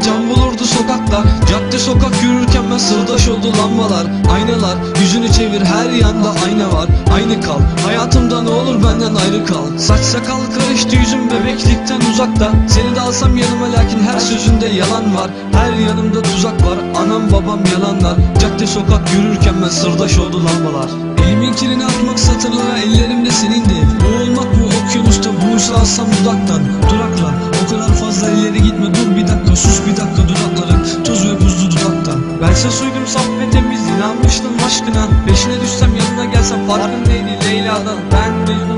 can bulurdu sokakta. Cadde sokak yürürken ben sırdaş oldu lambalar Aynalar. Yüzünü çevir her yanda ayna var. Aynı kal hayatımda ne olur benden ayrı kal. Saç sakal karıştı yüzüm bebeklikten uzakta. Seni de alsam yanıma lakin her sözünde yalan var. Her yanımda tuzak var anam babam yalanlar. Cadde sokak yürürken ben sırdaş oldu lambalar. Elimin kirini atmak satırlara ellerimde senindi. Boğulmak mı okyanusta buğusu alsam dudaktan Durakla o kadar fazla ileri gitme dudakta Bense suydum saf ve temiz inanmıştım aşkına. Peşine düşsem yanına gelsem farkın neydi Leyla'dan. Ben Mecnun